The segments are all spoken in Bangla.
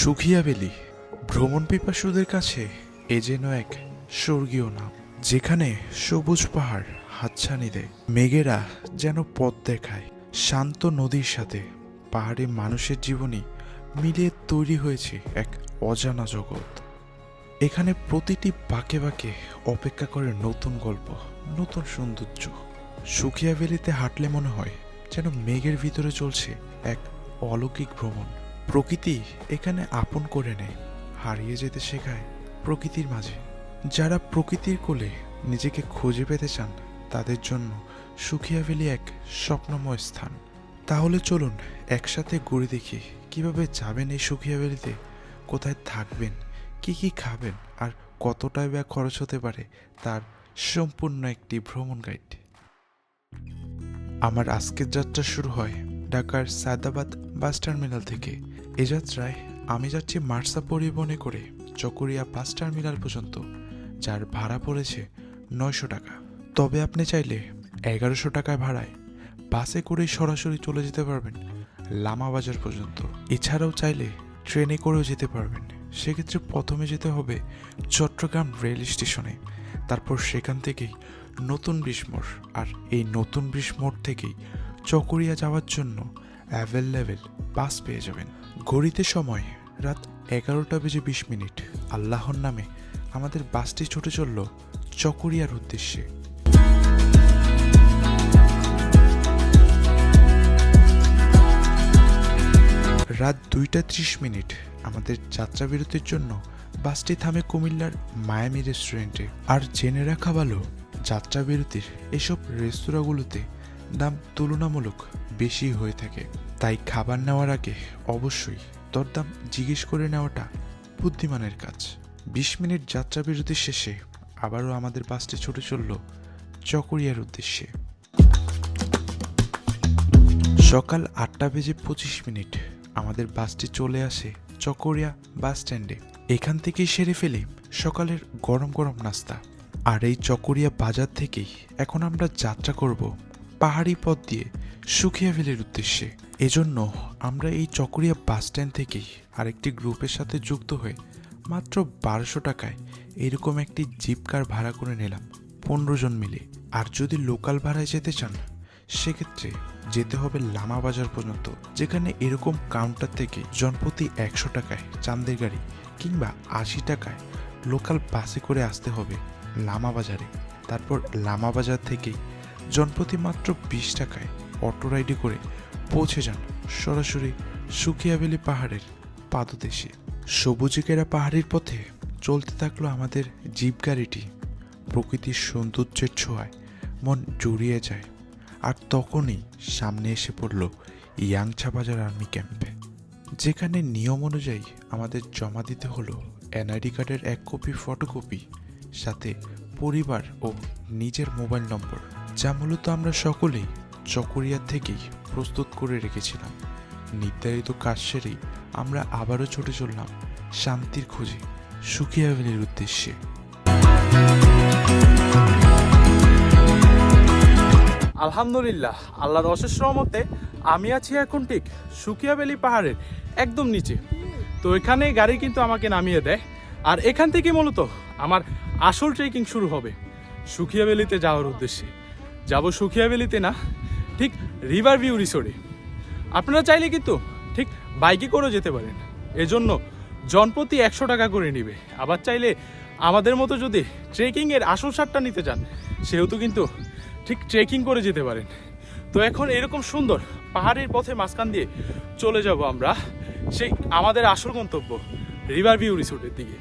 সুখিয়া বেলি, ভ্রমণ পিপাসুদের কাছে এ যেন এক স্বর্গীয় নাম, যেখানে সবুজ পাহাড় হাতছানি দেয় মেঘেরা যেন পথ দেখায়, শান্ত নদীর সাথে পাহাড়ে মানুষের জীবনী মিলিয়ে তৈরি হয়েছে এক অজানা জগৎ। এখানে প্রতিটি বাঁকে বাঁকে অপেক্ষা করে নতুন গল্প, নতুন সৌন্দর্য। সুখিয়া ভ্যালিতে হাঁটলে মনে হয় যেন মেঘের ভিতরে চলছে এক অলৌকিক ভ্রমণ। প্রকৃতি এখানে আপন করে নেয়, হারিয়ে যেতে শেখায় প্রকৃতির মাঝে। যারা প্রকৃতির কোলে নিজেকে খুঁজে পেতে চান, তাদের জন্য সুখিয়া ভ্যালি এক স্বপ্নময় স্থান। তাহলে চলুন একসাথে ঘুরে দেখি কীভাবে যাবেন এই সুখিয়া ভ্যালিতে কোথায় থাকবেন, কি কি খাবেন আর কতটা ব্যয় খরচ হতে পারে তার সম্পূর্ণ একটি ভ্রমণ গাইড। আমার আজকের যাত্রা শুরু হয় ঢাকার সায়দাবাদ বাস টার্মিনাল থেকে। এ যাত্রায় আমি যাচ্ছি মার্সা পরিবহনে করে চকরিয়া বাস টার্মিনাল পর্যন্ত, যার ভাড়া পড়েছে নয়শো টাকা। তবে আপনি চাইলে এগারোশো টাকায় ভাড়ায় বাসে করেই সরাসরি চলে যেতে পারবেন লামা বাজার পর্যন্ত। এছাড়াও চাইলে ট্রেনে করেও যেতে পারবেন। সেক্ষেত্রে প্রথমে যেতে হবে চট্টগ্রাম রেল স্টেশনে। তারপর সেখান থেকেই নতুন বিস্মোর আর এই নতুন বিস্মোর থেকেই চকরিয়া যাওয়ার জন্য অ্যাভেলেবেল, বাস পেয়ে যাবেন। ঘড়িতে সময়, রাত এগারোটা বেজে বিশ মিনিট। আল্লাহর নামে আমাদের বাসটি ছুটে চলল চকরিয়ার উদ্দেশ্যে। রাত দুইটা ত্রিশ মিনিট আমাদের যাত্রা বিরতির জন্য বাসটি থামে কুমিল্লার মায়ামি রেস্টুরেন্টে। আর জেনে রাখা ভালো যাত্রা বিরতির এসব রেস্তোরাঁগুলোতে দাম তুলনামূলক বেশি হয়ে থাকে। তাই খাবার নেওয়ার আগে অবশ্যই দরদাম জিজ্ঞেস করে নেওয়াটা বুদ্ধিমানের কাজ। বিশ মিনিট যাত্রা বিরতির শেষে আবারও আমাদের বাসটি ছুটে চলল চকরিয়ার উদ্দেশ্যে। সকাল আটটা বেজে পঁচিশ মিনিট আমাদের বাসটি চলে আসে চকরিয়া বাস স্ট্যান্ডে। এখান থেকেই সেরে ফেলি সকালের গরম গরম নাস্তা। আর এই চকরিয়া বাজার থেকেই এখন আমরা যাত্রা করব পাহাড়ি পথ দিয়ে সুখিয়া ভ্যালির উদ্দেশ্যে। এজন্য আমরা এই চকরিয়া বাস স্ট্যান্ড থেকেই আরেকটি গ্রুপের সাথে যুক্ত হয়ে মাত্র বারোশো টাকায় এরকম একটি জিপ কার ভাড়া করে নিলাম পনেরো জন মিলে। আর যদি লোকাল ভাড়ায় যেতে চান, সেক্ষেত্রে যেতে হবে লামা বাজার পর্যন্ত, যেখানে এরকম কাউন্টার থেকে জনপ্রতি একশো টাকায় চান্দের গাড়ি কিংবা আশি টাকায় লোকাল বাসে করে আসতে হবে লামা বাজারে। তারপর লামা বাজার থেকেই জনপ্রতি মাত্র বিশ টাকায় অটো রাইডে করে পৌঁছে যান সরাসরি সুকিয়াবেলি পাহাড়ের পাদদেশে। সবুজিকেরা পাহাড়ের পথে চলতে থাকল আমাদের জিপ গাড়িটি। প্রকৃতির সৌন্দর্যের ছোঁয়ায় মন জুড়িয়ে যায়। আর তখনই সামনে এসে পড়ল ইয়াংছা বাজার আর্মি ক্যাম্পে। যেখানে নিয়ম অনুযায়ী আমাদের জমা দিতে হলো এনআইডি কার্ডের এক কপি ফটোকপি, সাথে পরিবার ও নিজের মোবাইল নম্বর। যা মূলত আমরা সকলেই চকরিয়া থেকেই প্রস্তুত করে রেখেছিলাম। নির্ধারিত কাজ সেরেই আমরা আবারও ছুটে চললাম শান্তির খোঁজে সুখিয়া ভ্যালির উদ্দেশ্যে। আলহামদুলিল্লাহ, আল্লাহর অশেষ রহমতে আমি আছি এখন ঠিক সুকিয়াবেলি পাহাড়ের একদম নিচে। তো এখানে গাড়ি কিন্তু আমাকে নামিয়ে দেয়। আর এখান থেকে মূলত আমার আসল ট্রেকিং শুরু হবে সুখিয়াবেলিতে যাওয়ার উদ্দেশ্যে। যাব সুখিয়াবেলিতে না? ঠিক রিভার ভিউ রিসোর্টে। আপনারা চাইলে কিন্তু ঠিক বাইকে করেও যেতে পারেন। এজন্য জনপ্রতি একশো টাকা করে নিবে। আবার চাইলে আমাদের মতো যদি ট্রেকিংয়ের আসল সারটা নিতে চান, সেহেতু কিন্তু ঠিক ট্রেকিং করে যেতে পারেন। তো এখন এরকম সুন্দর পাহাড়ের পথে মাঝখান দিয়ে চলে যাব আমরা, সেই আমাদের আসল গন্তব্য, রিভার ভিউ রিসোর্টের দিকে।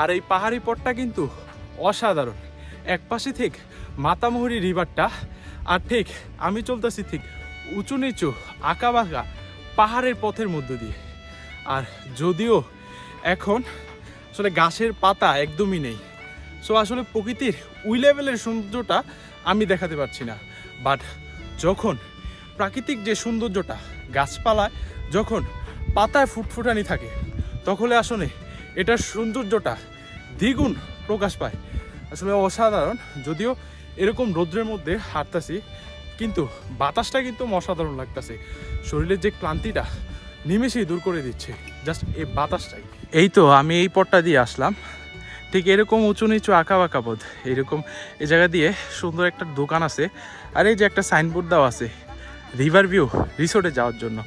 আর এই পাহাড়ি পথটা কিন্তু অসাধারণ। এক পাশে ঠিক মাতামুহুরি রিভারটা, আর ঠিক আমি চলতেছি ঠিক উঁচু নিচু আঁকা বাঁকা পাহাড়ের পথের মধ্য দিয়ে। আর যদিও এখন আসলে গাছের পাতা একদমই নেই। সো আসলে প্রকৃতির উই লেভেলের সৌন্দর্যটা আমি দেখাতে পারছি না। বাট যখন প্রাকৃতিক যে সৌন্দর্যটা গাছপালায় যখন পাতায় ফুটফুটানি থাকে তখন আসলে এটার সৌন্দর্যটা দ্বিগুণ প্রকাশ পায়। আসলে অসাধারণ, যদিও এরকম রৌদ্রের মধ্যে হাঁটতাছি, কিন্তু বাতাসটা কিন্তু অসাধারণ লাগতাছে। শরীরের যে ক্লান্তিটা নিমেষেই দূর করে দিচ্ছে, জাস্ট এই বাতাসটাই। এই তো আমি এই পথটা দিয়ে আসলাম। ঠিক এরকম উঁচু নিচু আঁকা বাঁকা পথ, এরকম এই জায়গা দিয়ে সুন্দর একটা দোকান আছে, আর এই যে একটা সাইনবোর্ড দেওয়া আছে রিভার ভিউ রিসোর্টে যাওয়ার জন্য।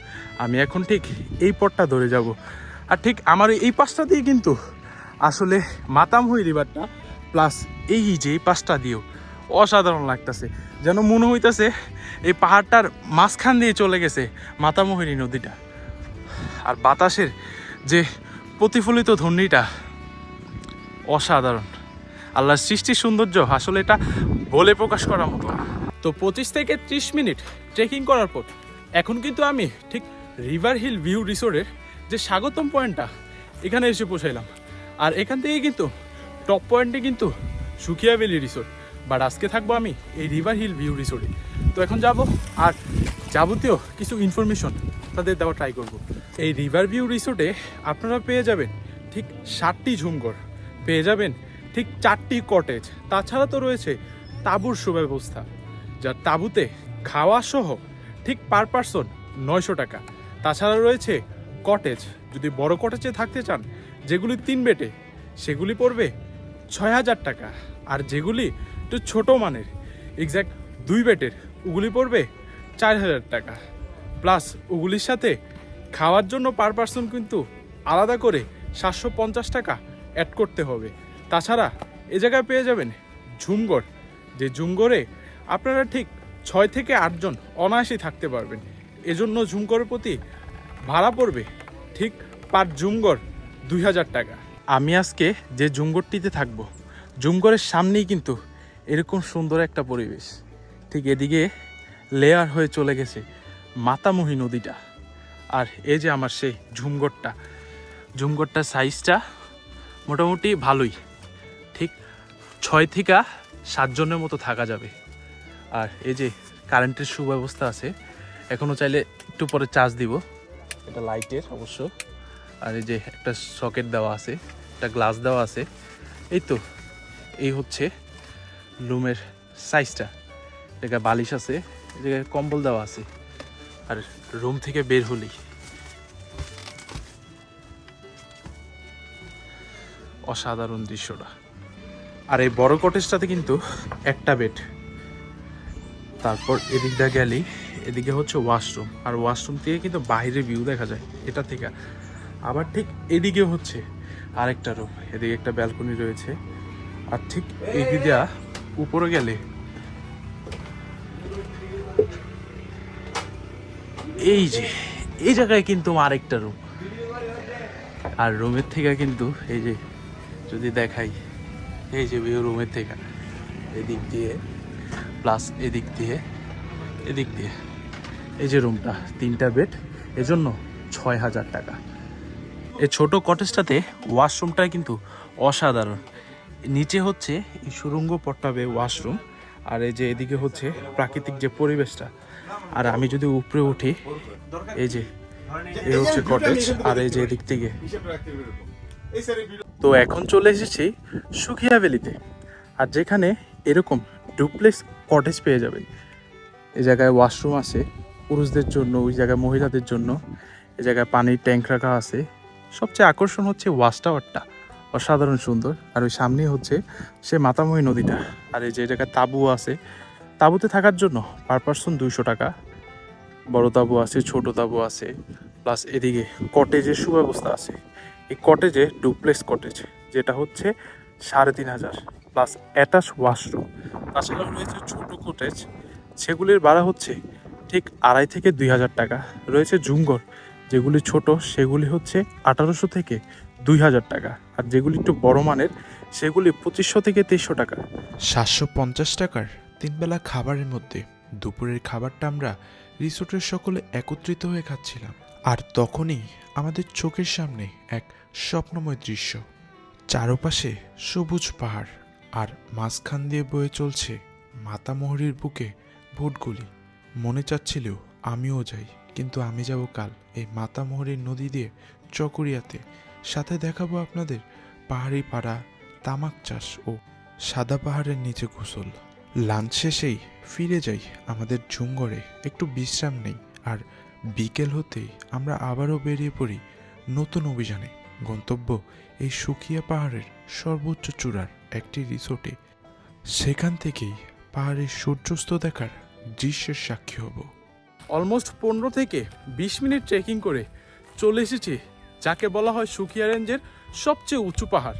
আমি এখন ঠিক এই পথটা ধরে যাব। আর ঠিক আমার এই পাশটা দিয়ে কিন্তু আসলে মাতামহুই রিভারটা প্লাস এই যে এই পাশটা দিয়েও অসাধারণ লাগতেছে। যেন মনে হইতাছে এই পাহাড়টার মাঝখান দিয়ে চলে গেছে মাতামোহিনী নদীটা। আর বাতাসের যে প্রতিফলিত ধ্বনিটা অসাধারণ। আল্লাহর সৃষ্টির সৌন্দর্য, আসলে এটা বলে প্রকাশ করার মতো। তো পঁচিশ থেকে ত্রিশ মিনিট ট্রেকিং করার পর, এখন কিন্তু আমি ঠিক রিভার হিল ভিউ রিসোর্টের যে স্বাগতম পয়েন্টটা, এখানে এসে পৌঁছাইলাম। আর এখান থেকে কিন্তু টপ পয়েন্টে কিন্তু সুকিয়া ভ্যালি রিসোর্ট বাট আজকে থাকব আমি এই রিভার হিল ভিউ রিসোর্টে তো এখন যাব, আর যাবতীয় কিছু ইনফরমেশন তাদের দেওয়া ট্রাই করব। এই রিভার ভিউ রিসোর্টে আপনারা পেয়ে যাবেন ঠিক ষাটটি ঝুমঘর, পেয়ে যাবেন ঠিক চারটি কটেজ তাছাড়া তো রয়েছে তাঁবুর সুব্যবস্থা যার তাঁবুতে খাওয়া সহ ঠিক পার পারসন নয়শো টাকা। তাছাড়া রয়েছে কটেজ যদি বড় কটেজে থাকতে চান, যেগুলি তিন বেটে, সেগুলি পড়বে ছয় হাজার টাকা। আর যেগুলি একটু ছোট মানের এক্স্যাক্ট দুই বেটের, ওগুলি পড়বে চার হাজার টাকা। প্লাস ওগুলির সাথে খাওয়ার জন্য পার পার্সন কিন্তু আলাদা করে সাতশো পঞ্চাশ টাকা অ্যাড করতে হবে। তাছাড়া এ জায়গায় পেয়ে যাবেন ঝুমঘর, যে ঝুমঘরে আপনারা ঠিক ছয় থেকে আটজন অনায়াসেই থাকতে পারবেন। এজন্য ঝুমঘরের প্রতি ভাড়া পড়বে ঠিক পার ঝুমঘর দুই হাজার টাকা। আমি আজকে যে ঝুমঘরটিতে থাকব ঝুমঘরের সামনেই কিন্তু এরকম সুন্দর একটা পরিবেশ। ঠিক এদিকে লেয়ার হয়ে চলে গেছে মাতামুহি নদীটা। আর এই যে আমার সেই ঝুমঘরটা ঝুমঘরটার সাইজটা মোটামুটি ভালোই। ঠিক ছয় থেকে সাতজনের মতো থাকা যাবে। আর এই যে কারেন্টের সুব্যবস্থা আছে এখনও চাইলে একটু পরে চার্জ দিব। এটা লাইটের অবশ্য। আর এই যে একটা সকেট দেওয়া আছে, একটা গ্লাস দেওয়া আছে। এই তো, এই হচ্ছে রুমের সাইজটা। এটা বালিশ আছে জায়গায় কম্বল দেওয়া আছে। আর রুম থেকে বের হলেই অসাধারণ দৃশ্যটা। আর এই বড় কটেজটাতে কিন্তু একটা বেড তারপর এদিক দিয়ে গেলেই এদিকে হচ্ছে ওয়াশরুম আর ওয়াশরুম থেকে কিন্তু বাইরে ভিউ দেখা যায়, এটা থেকে। আবার ঠিক এদিকে হচ্ছে আরেকটা রুম এদিকে একটা ব্যালকনি রয়েছে। আর ঠিক এদিকে উপরে গেলে এই যে, এই জায়গায় কিন্তু আরেকটা রুম আর রুমের থেকে কিন্তু এই যে, যদি দেখাই, এই যে ভিউ রুমের থেকে, এদিক দিয়ে প্লাস এদিক দিয়ে এদিক দিয়ে। এই যে রুমটা, তিনটা বেড, এজন্য ছয় হাজার টাকা। এই ছোট কটেজটাতে ওয়াশরুমটা কিন্তু অসাধারণ। নিচে হচ্ছে এই সুরঙ্গ পট্টাবে ওয়াশরুম, আর এই যে এদিকে হচ্ছে প্রাকৃতিক যে পরিবেশটা। আর আমি যদি উপরে উঠি, এই যে, এ হচ্ছে কটেজ, আর এই যে এদিক থেকে। তো এখন চলে এসেছি সুখিয়া ভ্যালিতে, আর যেখানে এরকম ডুপ্লেক্স কটেজ পেয়ে যাবেন। এই জায়গায় ওয়াশরুম আছে। পুরুষদের জন্য, ওই জায়গায় মহিলাদের জন্য, এই জায়গায় পানির ট্যাঙ্ক রাখা আছে। সবচেয়ে আকর্ষণ হচ্ছে ওয়াশ টাওয়ারটা, অসাধারণ সুন্দর। আর ওই সামনেই হচ্ছে সে মাতামহি নদীটা। আর এই যে জায়গায় তাঁবু আছে। তাঁবুতে থাকার জন্য পার পার্সন দুইশো টাকা। বড় তাঁবু আছে, ছোট তাঁবু আছে। প্লাস এদিকে কটেজের সুব্যবস্থা আছে। এই কটেজে ডুপ্লেক্স কটেজ, যেটা হচ্ছে সাড়ে তিন হাজার। Plus attach washroom. তাছাড়া রয়েছে ছোট কটেজ। সেগুলির ভাড়া হচ্ছে ঠিক আড়াই থেকে দুই হাজার টাকা। রয়েছে জুঙ্গর যেগুলি ছোট, সেগুলি হচ্ছে আঠারোশো থেকে দুই হাজার টাকা। আর যেগুলি একটু বড় মানের, সেগুলি পঁচিশশো থেকে তেইশশো টাকা। সাতশো পঞ্চাশ টাকার তিনবেলা খাবারের মধ্যে দুপুরের খাবারটা আমরা রিসোর্টের সকলে একত্রিত হয়ে খাচ্ছিলাম। আর তখনই আমাদের চোখের সামনে এক স্বপ্নময় দৃশ্য। চারপাশে সবুজ পাহাড়, আর মাঝখান দিয়ে বয়ে চলছে মাতামহরির বুকে ভোটগুলি। মনে চাচ্ছিল আমিও যাই, কিন্তু আমি যাব কাল এই মাতামহরির নদী দিয়ে চকরিয়াতে। সাথে দেখাবো আপনাদের পাহাড়ি পাড়া, তামাক চাষ ও সাদা পাহাড়ের নিচে গোসল। লাঞ্চ শেষেই ফিরে যাই আমাদের ঝুমঘরে একটু বিশ্রাম নেই। আর বিকেল হতেই আমরা আবারও বেরিয়ে পড়ি নতুন অভিযানে। গন্তব্য এই সুকিয়া পাহাড়ের সর্বোচ্চ চূড়ার একটি রিসোর্টে। সেখান থেকেই পাহাড়ের সূর্যাস্ত দেখার দৃশ্যের সাক্ষী হব। অলমোস্ট পনেরো থেকে বিশ মিনিট ট্রেকিং করে চলে এসেছি যাকে বলা হয় সুকিয়া রেঞ্জের সবচেয়ে উঁচু পাহাড়।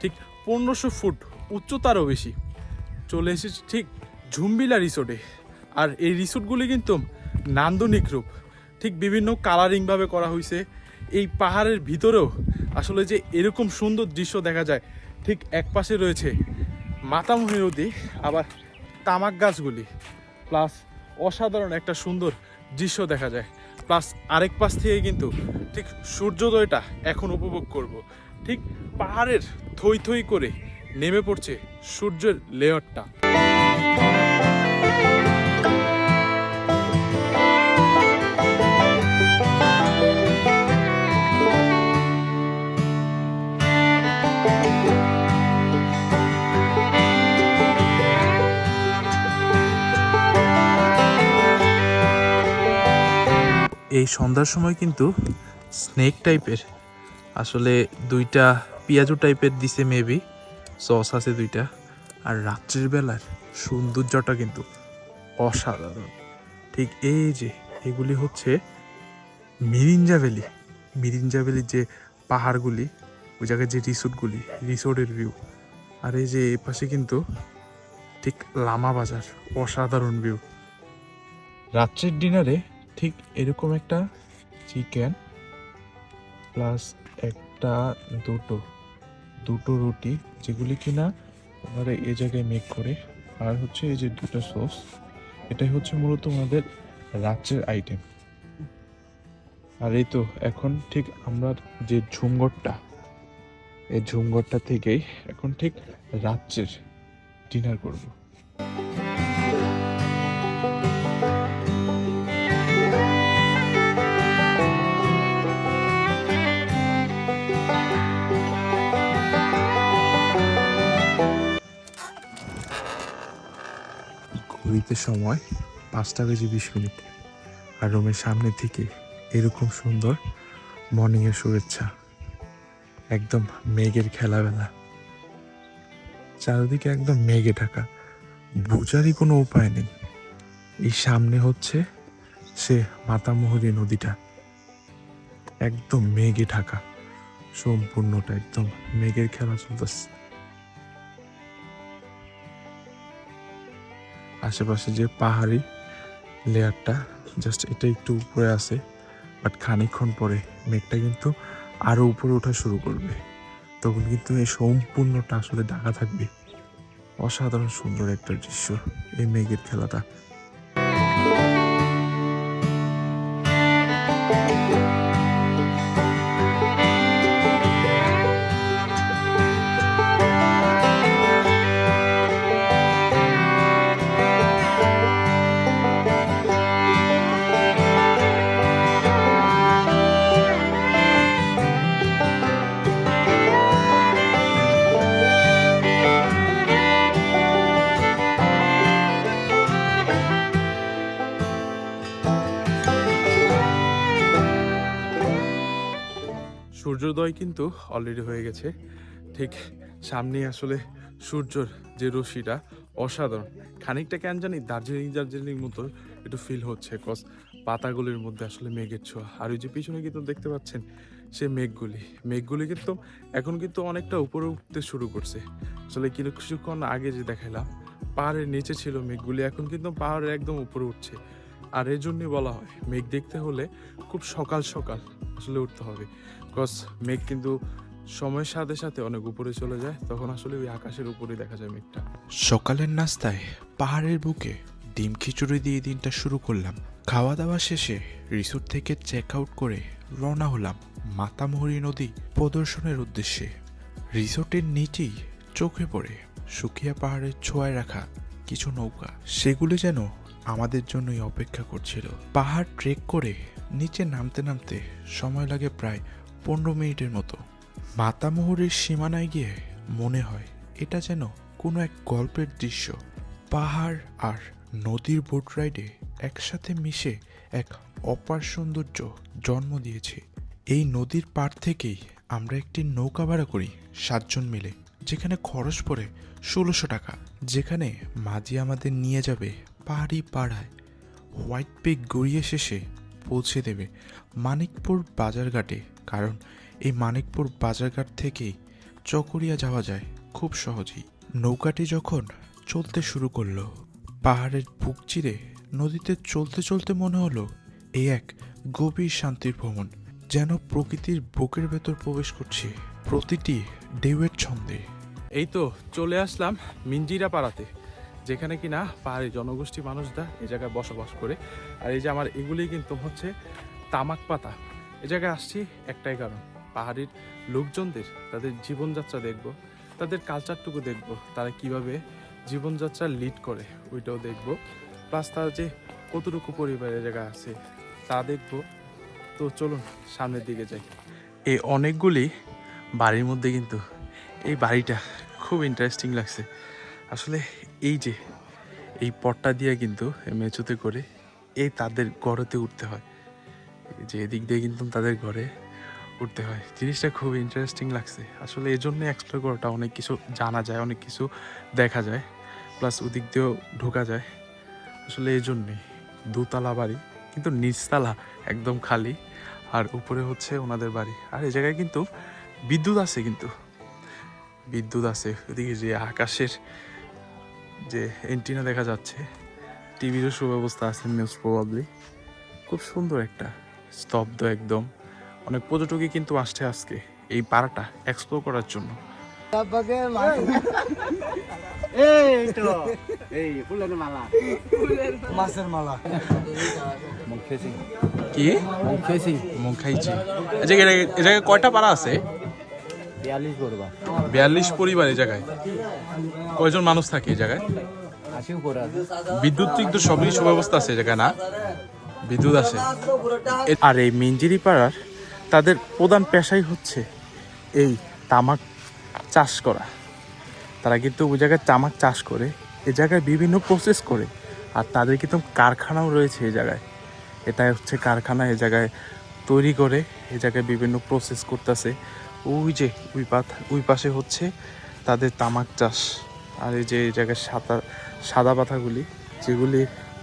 ঠিক পনেরোশো ফুট উচ্চতারও বেশি। চলে এসেছি ঠিক ঝুমবিলা রিসোর্টে। আর এই রিসোর্টগুলি কিন্তু নান্দনিক রূপ। ঠিক বিভিন্ন কালারিংভাবে করা হয়েছে এই পাহাড়ের ভিতরেও আসলে যে এরকম সুন্দর দৃশ্য দেখা যায়, ঠিক এক পাশে রয়েছে মাতামুহি নদী, আবার তামাক গাছগুলি। প্লাস অসাধারণ একটা সুন্দর দৃশ্য দেখা যায়। প্লাস আরেক পাশ থেকে কিন্তু ঠিক সূর্যোদয়টা এখন উপভোগ করব। ঠিক পাহাড়ের থই থই করে নেমে পড়ছে সূর্যের লেয়ারটা এই সন্ধ্যার সময় কিন্তু স্নেক টাইপের আসলে দুইটা পেঁয়াজু টাইপের দিছে মেবি সস আছে দুইটা। আর রাত্রির বেলার সৌন্দর্যটা কিন্তু অসাধারণ। ঠিক এই যে, এগুলি হচ্ছে মিরিঞ্জা ভ্যালি। মিরিঞ্জা ভ্যালির যে পাহাড়গুলি, ওই জায়গায় যে রিসোর্টগুলি, রিসোর্টের ভিউ আর এই যে পাশে কিন্তু ঠিক লামা বাজার, অসাধারণ ভিউ রাত্রের ডিনারে ঠিক এরকম একটা চিকেন প্লাস একটা দুটো দুটো রুটি যেগুলি কিনা ওনারা এ জায়গায় মেক করে। আর হচ্ছে এই যে দুটো সস এটাই হচ্ছে মূলত আমাদের রাত্রের আইটেম আর এই তো এখন ঠিক আমরা যে ঝুমঘরটা, এই ঝুমঘরটা থেকেই এখন ঠিক রাত্রের ডিনার করব। ঘড়িতে সময় পাঁচটা বেজে বিশ মিনিট। আর রুমের সামনে থেকে এরকম সুন্দর মর্নিংয়ের শুভেচ্ছা। একদম মেঘের খেলাবেলা। চারিদিকে একদম মেঘে ঢাকা। বোঝারই কোনো উপায় নেই। এই সামনে হচ্ছে সে মাতামোহরী নদীটা। একদম মেঘে ঢাকা। সম্পূর্ণটা একদম মেঘের খেলা চলতেছে। আশেপাশে যে পাহাড়ি লেয়ারটা জাস্ট এটা একটু উপরে আছে বাট খানিকক্ষণ পরে মেঘটা কিন্তু আরও উপরে ওঠা শুরু করবে। তখন কিন্তু এই সম্পূর্ণটা আসলে ঢাকা থাকবে। অসাধারণ সুন্দর একটা দৃশ্য এই মেঘের খেলাটা। সূর্যোদয় কিন্তু অলরেডি হয়ে গেছে। ঠিক সামনে আসলে সূর্যর যে রশ্মিটা অসাধারণ। খানিকটা কেন জানি দার্জিলিং দার্জিলিং মতো একটু ফিল হচ্ছে কজ পাতাগুলির মধ্যে আসলে মেঘের ছোঁয়া। আর ওই যে পিছনে কিন্তু দেখতে পাচ্ছেন সে মেঘগুলি। মেঘগুলি কিন্তু এখন কিন্তু অনেকটা উপরে উঠতে শুরু করছে। আসলে কিন্তু কিছুক্ষণ আগে যে দেখাইলাম, পাহাড়ের নিচে ছিল মেঘগুলি, এখন কিন্তু পাহাড়ের একদম উপরে উঠছে। আর এর জন্যই বলা হয়, মেঘ দেখতে হলে খুব সকাল সকাল আসলে উঠতে হবে। বিকজ মেঘ কিন্তু সময়ের সাথে সাথে অনেক উপরে চলে যায়, তখন আসলে ওই আকাশের উপরে দেখা যায় মেঘটা। সকালের নাস্তায় পাহাড়ের বুকে ডিম খিচুড়ি দিয়ে দিনটা শুরু করলাম। খাওয়া দাওয়া শেষে রিসোর্ট থেকে চেক আউট করে রওনা হলাম মাতামুহুরী নদী প্রদর্শনের উদ্দেশ্যে। রিসোর্টের নিচেই চোখে পড়ে সুকিয়া পাহাড়ের ছোঁয়ায় রাখা কিছু নৌকা। সেগুলো যেন আমাদের জন্যই অপেক্ষা করছিল। পাহাড় ট্রেক করে নিচে নামতে নামতে সময় লাগে প্রায় পনেরো মিনিটের মতো। মাতামোহরের সীমানায় গিয়ে মনে হয় এটা যেন কোনো এক গল্পের দৃশ্য। পাহাড় আর নদীর বোট রাইডে একসাথে মিশে এক অপার সৌন্দর্য জন্ম দিয়েছে। এই নদীর পাড় থেকেই আমরা একটি নৌকা ভাড়া করি সাতজন মিলে, যেখানে খরচ পড়ে ষোলোশো টাকা, যেখানে মাঝি আমাদের নিয়ে যাবে পাহাড়ি পাড়ায়। হোয়াইট পিক গড়িয়ে শেষে পৌঁছে দেবে মানিকপুর বাজারঘাটে কারণ এই মানিকপুর বাজারঘাট থেকেই চকরিয়া যাওয়া যায় খুব সহজেই। নৌকাটি যখন চলতে শুরু করল, পাহাড়ের বুক চিরে নদীতে চলতে চলতে মনে হলো এই এক গভীর শান্তির ভ্রমণ, যেন প্রকৃতির বুকের ভেতর প্রবেশ করছে প্রতিটি ঢেউয়ের ছন্দে। এই তো চলে আসলাম মিঞ্জিরা পাড়াতে যেখানে কিনা পাহাড়ি জনগোষ্ঠী মানুষরা এই জায়গায় বসবাস করে। আর এই যে আমার এগুলি কিন্তু হচ্ছে তামাক পাতা। এ জায়গায় আসছি একটাই কারণ। পাহাড়ির লোকজনদের, তাদের জীবনযাত্রা দেখব, তাদের কালচারটুকু দেখব, তারা কীভাবে জীবনযাত্রা লিড করে, ওইটাও দেখব। প্লাস তারা যে কতটুকু পরিবারের জায়গা আছে, তা দেখব। তো চলুন, সামনের দিকে যাই। এই অনেকগুলি বাড়ির মধ্যে কিন্তু এই বাড়িটা খুব ইন্টারেস্টিং লাগছে। আসলে এই যে, এই পটটা দিয়ে কিন্তু মেচুতে করে এই তাদের ঘরেতে উঠতে হয়। যে এদিক দিয়ে কিন্তু তাদের ঘরে উঠতে হয়। জিনিসটা খুব ইন্টারেস্টিং লাগছে। আসলে এই জন্য এক্সপ্লোর করাটা অনেক কিছু জানা যায়, অনেক কিছু দেখা যায়। প্লাস ওদিক দিয়েও ঢোকা যায়। আসলে এই জন্যেই দুতলা বাড়ি, কিন্তু নিচতলা, একদম খালি। আর উপরে হচ্ছে ওনাদের বাড়ি। আর এই জায়গায় কিন্তু বিদ্যুৎ আছে কিন্তু। বিদ্যুৎ আছে। ওদিকে যে আকাশের যে এন্টিনা দেখা যাচ্ছে টিভিরও সুব্যবস্থা আছে নিউজ প্রবাবলি খুব সুন্দর একটা। স্তব্ধ একদম। অনেক পর্যটকই কিন্তু আসছে আজকে, এই পাড়াটা এক্সপ্লোর করার জন্য। কি? এই জায়গায় কয়টা পাড়া আছে? বিয়াল্লিশ পরিবার এই জায়গায়। কয়জন মানুষ থাকে এই জায়গায়? বিদ্যুৎ তো সবই সুব্যবস্থা আছে এই জায়গায়, না? বিদ্যুৎ আছে আর এই মিঞ্জিরি পাড়ার তাদের প্রধান পেশাই হচ্ছে এই তামাক চাষ করা। তারা কিন্তু ওই জায়গায় তামাক চাষ করে, এ জায়গায় বিভিন্ন প্রসেস করে, আর তাদের কিন্তু কারখানাও রয়েছে এই জায়গায়। এটা হচ্ছে কারখানা, এ জায়গায় তৈরি করে, এ জায়গায় বিভিন্ন প্রসেস করতেছে। ওই যে ওই ওই পাশে হচ্ছে তাদের তামাক চাষ। আর এই যে, এই জায়গায় সাদা সাদা পাতাগুলি, যেগুলি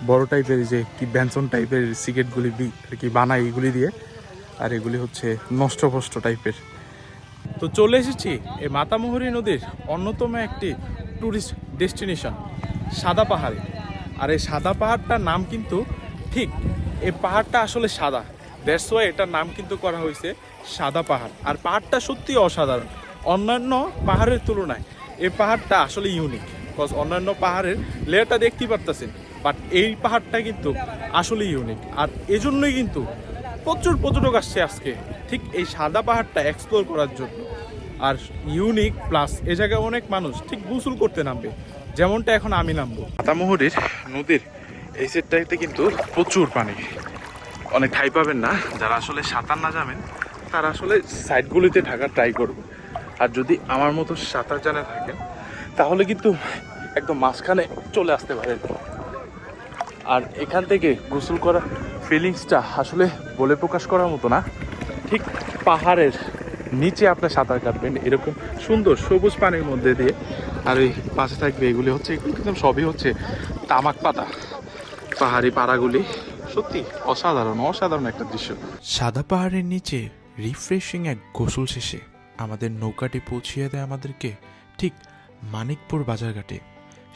বড় টাইপের যে কি ব্যঞ্জন টাইপের সিগারেটগুলি আর কি বানায় এগুলি দিয়ে। আর এগুলি হচ্ছে নষ্ট ভষ্ট টাইপের তো চলে এসেছি এই মাতামোহরী নদীর অন্যতম একটি ট্যুরিস্ট ডেস্টিনেশন সাদা পাহাড়ে। আর এই সাদা পাহাড়টার নাম কিন্তু ঠিক, এই পাহাড়টা আসলে সাদা। দ্যাটস ওয়াই এটার নাম কিন্তু করা হয়েছে সাদা পাহাড়। আর পাহাড়টা সত্যি অসাধারণ। অন্যান্য পাহাড়ের তুলনায় এই পাহাড়টা আসলে ইউনিক বিকজ অন্যান্য পাহাড়ের লেয়ারটা দেখতেই পারতেছেন। বাট এই পাহাড়টা কিন্তু আসলে ইউনিক আর এজন্যই কিন্তু প্রচুর পর্যটক আসছে আজকে। ঠিক এই সাদা পাহাড়টা এক্সপ্লোর করার জন্য। আর ইউনিক প্লাস এ জায়গায় অনেক মানুষ ঠিক গোসল করতে নামবে। যেমনটা এখন আমি নামবো। মাতামুহুরির নদীর এই সেটটাতে কিন্তু প্রচুর পানি। অনেক ঠাই পাবেন না। যারা আসলে সাঁতার না জানেন, তারা আসলে সাইডগুলিতে থাকার ট্রাই করবে। আর যদি আমার মতো সাঁতার জানা থাকেন, তাহলে কিন্তু একদম মাঝখানে চলে আসতে পারেন। আর এখান থেকে গোসল করার ফিলিংসটা আসলে বলে প্রকাশ করার মতো না। ঠিক পাহাড়ের নিচে আপনি সাঁতার কাটবেন, এরকম সুন্দর সবুজ পানির মধ্যে দিয়ে। আর ওই পাশে থাকবে এগুলি হচ্ছে, এগুলো কিন্তু সবই হচ্ছে তামাক পাতা, পাহাড়ি পাড়াগুলি। সত্যি অসাধারণ অসাধারণ একটা দৃশ্য। সাদা পাহাড়ের নিচে রিফ্রেশিং এক গোসল শেষে আমাদের নৌকাটি পৌঁছিয়ে দেয় আমাদেরকে ঠিক মানিকপুর বাজারঘাটে।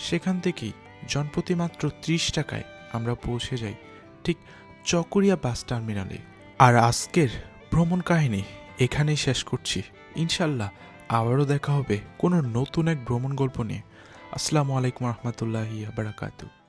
সেখান থেকেই জনপ্রতি মাত্র ত্রিশ টাকায় আমরা পৌঁছে যাই ঠিক চকরিয়া বাস টার্মিনালে। আর আজকের ভ্রমণ কাহিনী এখানেই শেষ করছি। ইনশাল্লাহ আবারও দেখা হবে কোনো নতুন এক ভ্রমণ গল্প নিয়ে। আসসালামু আলাইকুম রহমতুল্লাহি বারাকাতু